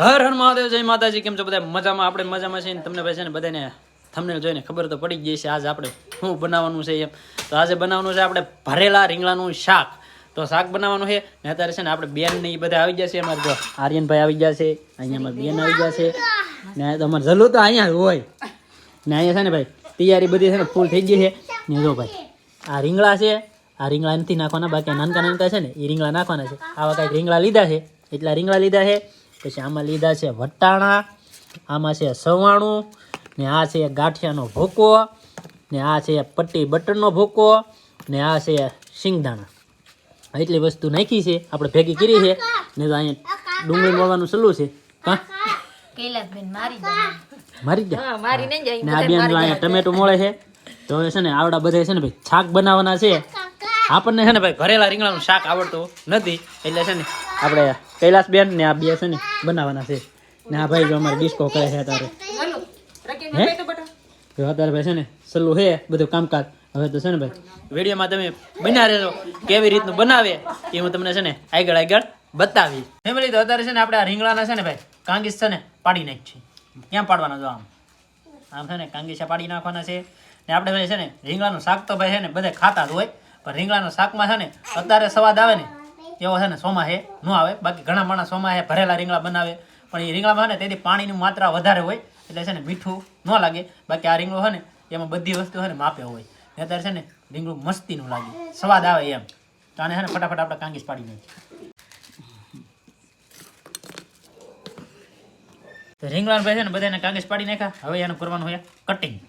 હર હર મહાદેવ, જય માતાજી, કેમ છો બધા? મજામાં? આપણે મજામાં છીએ તમને ભાઈ છે ને બધાને તમને જોઈને ખબર તો પડી ગઈ છે આજે આપણે શું બનાવવાનું છે એમ. તો આજે બનાવવાનું છે આપણે ભરેલા રીંગણાનું શાક. તો શાક બનાવવાનું છે ને અત્યારે છે ને આપણે બેન ને એ બધા આવી ગયા છે. અમારે જો આર્યનભાઈ આવી જશે અહીંયા અમારે બેન આવી ગયા છે. ને તો અમારે જલુ તો અહીંયા હોય. ને અહીંયા છે ને ભાઈ, તૈયારી બધી છે ને ફૂલ થઈ ગઈ છે. ને જો ભાઈ, આ રીંગણા છે. આ રીંગણા નથી નાખવાના, બાકી નાનકા નાનકા છે ને એ રીંગણા નાખવાના છે. આવા કાંઈક રીંગણા લીધા છે. એટલા રીંગણા લીધા છે. પછી આમાં લીધા છે વટાણા આમાં છે સવાણું ને આ છે ગાંઠિયાનો ભૂકો ને આ છે પટ્ટી બટરનો ભૂકો ને આ છે શિંગદાણા. એટલી વસ્તુ નાખી છે આપણે ભેગી કરી છે ને તો અહીંયા ડુંગળી મળવાનું સલું છે. હા? મારી જાય. મારી જ જા. હા મારી નહીં ને આ બેન અહીંયા ટમેટું મળે છે. તો હવે છે ને આવડા બધા છે ને ભાઈ શાક બનાવવાના છે. આપણને છે ને ભાઈ ભરેલા રીંગણાનું શાક આવડતું નથી. એટલે છે ને આપણે કૈલાસ બેન ને આ બે છે ને બનાવવાના છે ને આ ભાઈ જો અમારે ડિસ્કો કરે છે અત્યારે હે તો અત્યારે ભાઈ છે ને સલ્લું છે બધું કામકાજ હવે તો છે ને ભાઈ વિડીયોમાં તમે બન્યા રહેજો કેવી રીતનું બનાવે એ હું તમને છે ને આગળ આગળ બતાવી ફેમિલી તો અત્યારે છે ને આપણે આ રીંગણાના છે ને ભાઈ કાંગીસ છે ને પાડી નાખી ક્યાં પાડવાના જો આમ આમ છે ને કાંગીસા પાડી નાખવાના છે ને આપણે ભાઈ છે ને રીંગણાનું શાક તો ભાઈ છે ને બધે ખાતા જ હોય પણ રીંગણાના શાકમાં છે ને અત્યારે સ્વાદ આવે ને એવો છે ને સોમા હે, ન આવે. બાકી ઘણા માણસ સોમાં હે, ભરેલા રીંગણા બનાવે. પણ એ રીંગણામાં હોય ને તેથી પાણીની માત્રા વધારે હોય, એટલે છે ને મીઠું ન લાગે. બાકી આ રીંગણું છે ને, એમાં બધી વસ્તુ હોય ને માપે હોય. અત્યારે છે ને, રીંગણું મસ્તીનું લાગે. સ્વાદ આવે એમ. તો આને છે ને ફટાફટ આપણે કાંગીસ પાડી નાખીએ. રીંગણા ભાઈ છે ને બધાને કાંગીસ પાડી નાખ્યા. હવે એનું કરવાનું હોય કટિંગ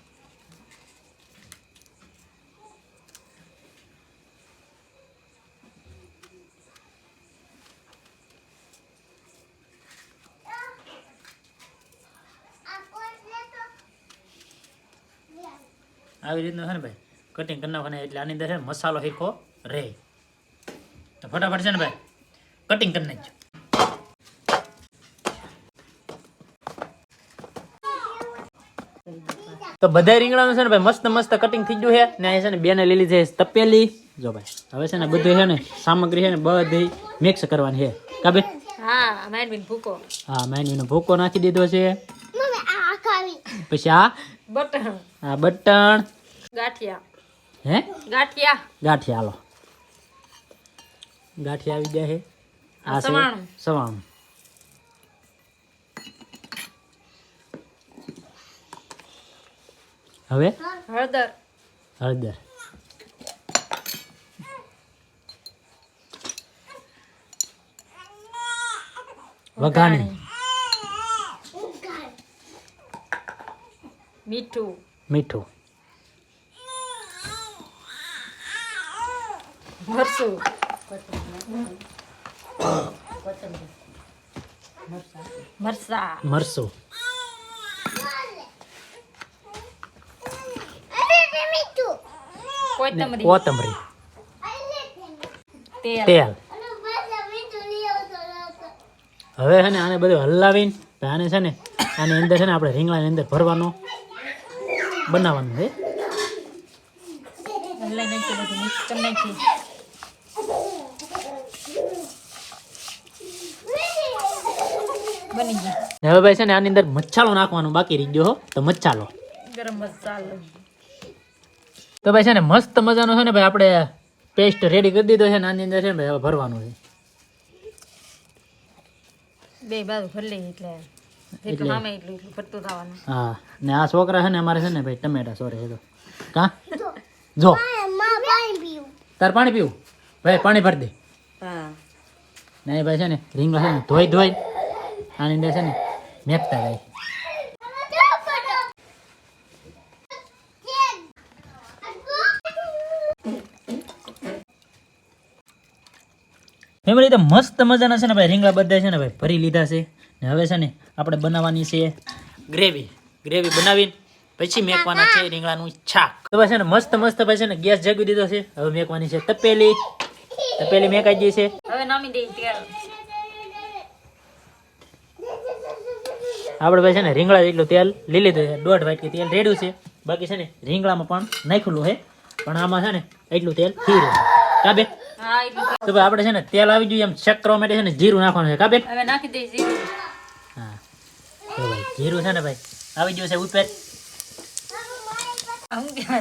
આવી રીતનું છે ને ભાઈ? કટિંગ કરી નાખવાના એટલે આની અંદર છે મસાલો હીરખો રહે તો ફટાફટ છે ને ભાઈ કટિંગ કરી નાખજો. તો બધા રીંગણાનું છે ને ભાઈ મસ્ત મસ્ત કટિંગ થઈ ગયું છે. ને અહીંયા છે ને બેને લીલી છે તપેલી. જો ભાઈ હવે છે ને બધું છે ને સામગ્રી છે ને બધી મિક્સ કરવાની છે. કાબે હા મારી ભૂકો. હા મેન્યુનો ભૂકો નાખી દીધો છે. પછી આ? બટર આ બટણ. ગાંઠિયા. હે? ગાંઠિયા. ગાંઠિયા હાલો. ગાંઠિયા આવી ગયા છે આ સવાણું. સવાણું. હવે? હળદર. હળદર. વઘાણી. મીઠું. મીઠું. મરસું મરસા મરસું કોથમરી. તેલ. હવે છે ને આને બધું હલાવીને આને છે ને આની અંદર છે ને આપણે રીંગણાની અંદર ભરવાનો. બનાવવાનું છે. હવે ભાઈ છે ને આની અંદર મચ્છાલો નાખવાનો બાકી રહી ગયો તો મચ્છાલો ગરમ મસાલો. તો ભાઈ છે ને મસ્ત મજાનો છે ને ભાઈ આપણે પેસ્ટ રેડી કરી દીધો છે ને આની અંદર છે ને ભાઈ હવે ભરવાનું છે. બે બાજુ ભરી લઈએ એટલે એટલું હા ને આ છોકરા છે ને અમારે છે ને ભાઈ ટમેટા સોરે તો. કા? જો. તાર પાણી પીવું? ભાઈ પાણી ભરી દે. હા. ને ભાઈ છે ને રીંગણા છે ને ધોઈ ધોઈ આની અંદર છે ને મેપતા જાય. ફેમિલી તો મસ્ત મજાના છે ને ભાઈ રીંગણા બધા છે ને ભાઈ ભરી લીધા છે. ને હવે છે ને આપણે બનાવવાની છે ગ્રેવી. ગ્રેવી બનાવીને પછી મેકવાના છે રીંગણાનું છાક તો ભાઈ છે ને મસ્ત મસ્ત ભાઈ છે ને ગેસ જગી દીધો છે. હવે મેકવાની છે તપેલી. તપેલી મેકાઈ ગઈ છે. હવે નામી દઈ તેલ. આપણે ભાઈ છે ને રીંગણા જેટલું તેલ લઈ લીધું છે. દોઢ વાટકી તેલ રેડ્યું છે. બાકી છે ને રીંગણામાં પણ નાખેલું છે. પણ આમાં છે ને એટલું તેલ ખીરું કાબે તો ભાઈ આપણે છે ને તેલ આવી ગયું એમ ચેક કરવા માટે છે ને જીરું નાખવાનું છે. કાબે હવે નાખી દઈ જીરું. હા. તો ભાઈ જીરું છે ને ભાઈ આવી ગયું છે ઉપર.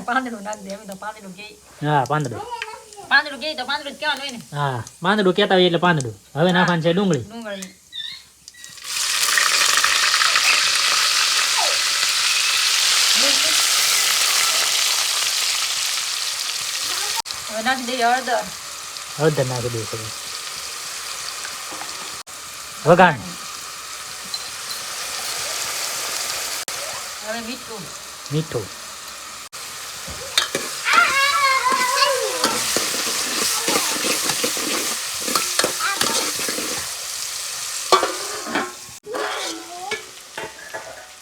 પાંદડું નાખ દે તો પાંદડું કે. હા પાંદડું. પાંદડું કે તો પાંદડું કહેવાનું હોય ને. હા પાંદડું કહેતા હોય એટલે પાંદડું. હવે નાખવાનું છે ડુંગળી. ડુંગળી. હવે નાખી દઈએ હળદર. હળદર નાખી દઈશું વઘાણ મીઠું. મીઠું.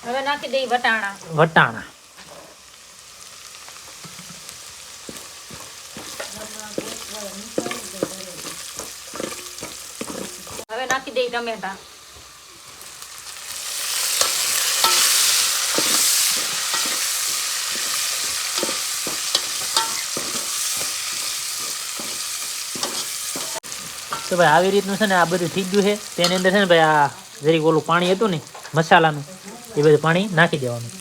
હવે નાખી દઈ વટાણા. વટાણા. હવે નાખી દઈ ટમેટા. તો ભાઈ આવી રીતનું છે ને આ બધું થઈ ગયું છે. તેની અંદર છે ને ભાઈ આ જરીક ઓલું પાણી હતું ને, મસાલાનું, એ બધું પાણી નાખી દેવાનું.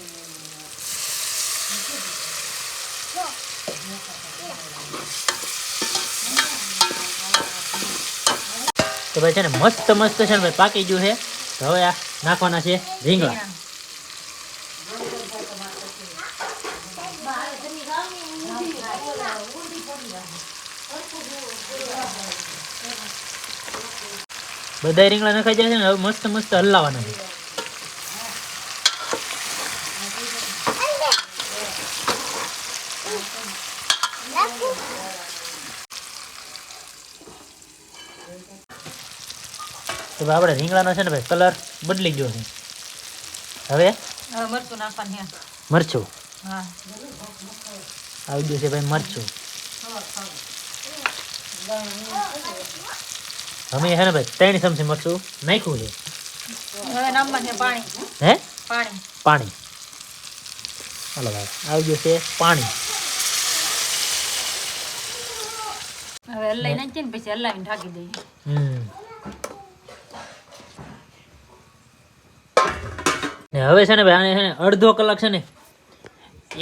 તો ભાઈ છે ને મસ્ત મસ્ત છે ને ભાઈ પાકી ગયું છે. હવે આ નાખવાના છે રીંગણા. બધા રીંગણા નખાઈ જાય છે ને હવે મસ્ત મસ્ત હલાવવાના છે. તો આપણે રીંગણાનો છે ને ભાઈ કલર બદલી ગયો છે. હવે? હવે મરચું નાખવાનું મરચું? આવી ગયું છે ભાઈ મરચું. અમે છે ને ભાઈ ત્રણ ચમચી મરચું નાખ્યું છે. હવે નાખવાનું છે પાણી. હે? પાણી. પાણી. હાલો ભાઈ આવી ગયું છે પાણી. હવે હલાઈ નાખીએ ને પછી હલાવીને ઢાંકી દઈએ. ને હવે છે ને ભાઈ આને છે ને અડધો કલાક છે ને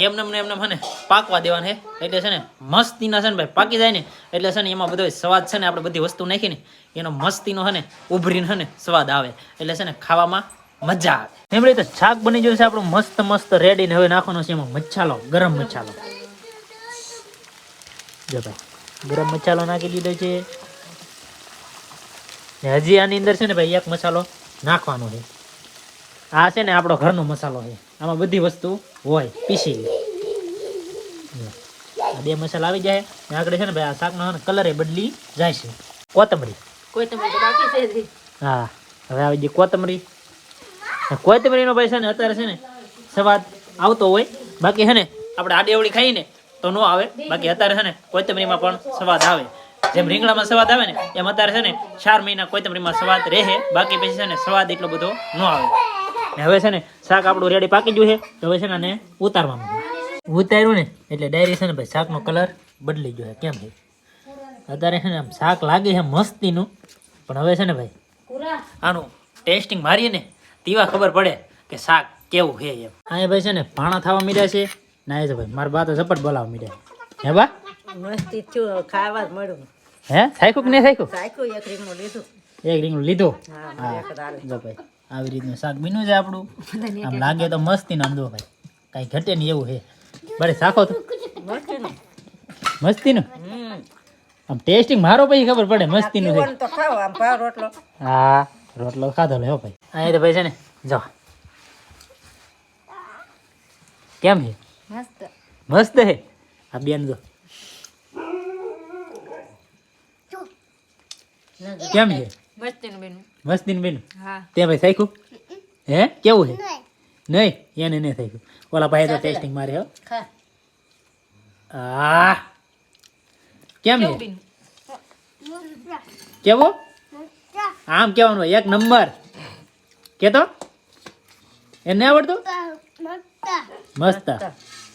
એમને એમને એમને છે ને પાકવા દેવાના છે એટલે છે ને મસ્તીના છે ને ભાઈ પાકી જાય ને એટલે છે ને એમાં બધો સ્વાદ છે ને આપણે બધી વસ્તુ નાખીને એનો મસ્તીનો છે ને ઉભરીને ને સ્વાદ આવે. એટલે છે ને ખાવામાં મજા આવે. એમ રીતે શાક બની ગયું છે આપણું મસ્ત મસ્ત રેડી ને હવે નાખવાનો છે એમાં મસાલો ગરમ મચ્છાલો જો ભાઈ, ગરમ મસાલો નાખી દીધો છે. હજી આની અંદર છે ને ભાઈ એક મસાલો નાખવાનો છે. આ છે ને આપણો ઘરનો મસાલો છે. આમાં બધી વસ્તુ હોય પીસી. આ બે મસાલા આવી જાય. ને આગળ છે ને ભાઈ આ શાકનો કલર બદલી જાય છે. કોથમરી. કોઈ તો બાકી છે હા હવે આવી ગઈ કોથમરી. કોથમરીનો ભાઈ છે ને અત્યારે છે ને સ્વાદ આવતો હોય. બાકી છે ને આપણે આડેવળી ખાઈએ ને તો ન આવે. બાકી અત્યારે છે ને કોથમરીમાં પણ સ્વાદ આવે. જેમ રીંગણામાં સ્વાદ આવે ને એમ અત્યારે છે ને ચાર મહિના કોથમરીમાં સ્વાદ રહે. બાકી પછી છે ને સ્વાદ એટલો બધો ન આવે. ને હવે છે ને શાક આપણું રેડી પાકી ગયું છે તો હવે છે ને આને ઉતારવાનું ઉતાર્યું ને એટલે ડાયરી છે ને ભાઈ શાકનો કલર બદલી ગયો છે. કેમ ભાઈ? અત્યારે છે ને આમ શાક લાગે છે મસ્તીનું પણ હવે છે ને ભાઈ આનું ટેસ્ટિંગ મારીએ ને તેવા ખબર પડે કે શાક કેવું છે એમ. હા એ ભાઈ છે ને ભાણા થવા મીડ્યા છે ના એ ભાઈ મારા બા તો ઝપટ બોલાવા મીડ્યા. હે બા? મસ્તી થયું ખાવા મળ્યું હે? થાક્યું કે નહીં થાક્યું સાયકું એક રીંગણું લીધું. એક રીંગણું લીધું? હા જો ભાઈ. આવી રીતનું શાક બીનું છે આપણું. આમ લાગે તો મસ્તી આમ દો ભાઈ કાંઈ ઘટે નહીં એવું છે. બરે શાખો તો. મસ્તી નું મસ્તીનું? આમ ટેસ્ટિંગ મારો પછી ખબર પડે મસ્તીનું છે. તો ખાવ આમ ભાવ રોટલો. હા રોટલો ખાધો લે હો ભાઈ. અહીં તો ભાઈ છે ને જો. કેમ છે? મસ્ત. મસ્ત હે આ બેન જો. કેમ છે? મસ્તી નું બેનું મસ્તીન બેન તે ભાઈ થાક્યું હે? કેવું છે? નહીં. એને નહીં થાક્યું ઓલા ભાઈ તો ટેસ્ટિંગ મારે હો. આ કેમ છે? કેવો આમ કેવાનું હોય, એક નંબર. કેતો? એને નહીં આવડતું? મસ્ત.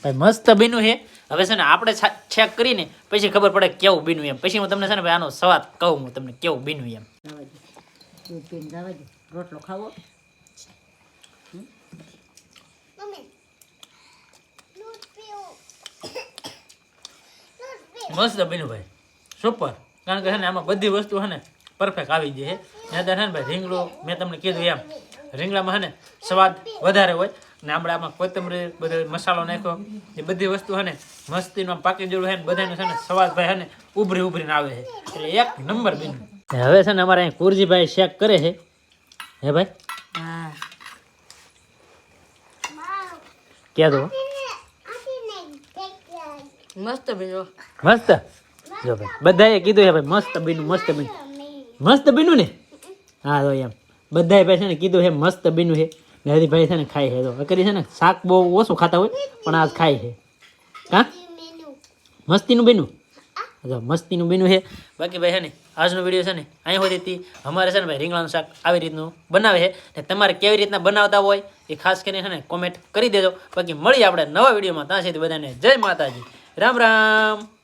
ભાઈ મસ્ત બીનું છે. હવે છે ને આપણે ચેક કરીને પછી ખબર પડે કેવું બીનું એમ. પછી હું તમને છે ને ભાઈ આનો સ્વાદ કહું હું તમને કેવું બીનું એમ. રોટલો ખાવો? મસ્ત બન્યું સુપર કારણ કે છે ને આમાં બધી વસ્તુ છે ને પરફેક્ટ આવી જાય છે. ત્યાં ને ભાઈ રીંગણું મેં તમને કીધું એમ. રીંગણામાં છે ને સ્વાદ વધારે હોય. ને આપણે આમાં કોથમરીર બધો મસાલો નાખ્યો. એ બધી વસ્તુ છે ને મસ્તીમાં પાકી જેવું હે ને બધાનું છે ને સવાદ ભાઈ હે ને ઉભરી ઉભરીને આવે છે. એટલે એક નંબર બન્યું. હવે છે ને અમારે અહીં કુરજીભાઈ શેક કરે છે. હે ભાઈ? હા. ક્યાં તો મસ્ત બીજો મસ્ત? જો ભાઈ બધાએ કીધું છે ભાઈ મસ્ત બીનું મસ્ત બીનું. મસ્ત બીનું ને? હા તો એમ. બધાએ ભાઈ છે ને કીધું છે મસ્ત બીનું છે ને હરીભાઈ છે ને ખાય છે. તો કરી છે ને શાક બહુ ઓછું ખાતા હોય પણ આજ ખાય છે. હા. મસ્તીનું બીનું? મસ્તીનું બીનું છે. બાકી ભાઈ છે ને, આજનો વીડિયો છે ને અહીં હોતી હતી અમારે છે ને ભાઈ રીંગણાનું શાક આવી રીતનું બનાવે છે. ને તમારે કેવી રીતના બનાવતા હોય એ ખાસ કરીને છે ને કોમેન્ટ કરી દેજો. બાકી મળીએ આપણે નવા વિડીયોમાં ત્યાં સુધી બધાને જય માતાજી. રામ રામ.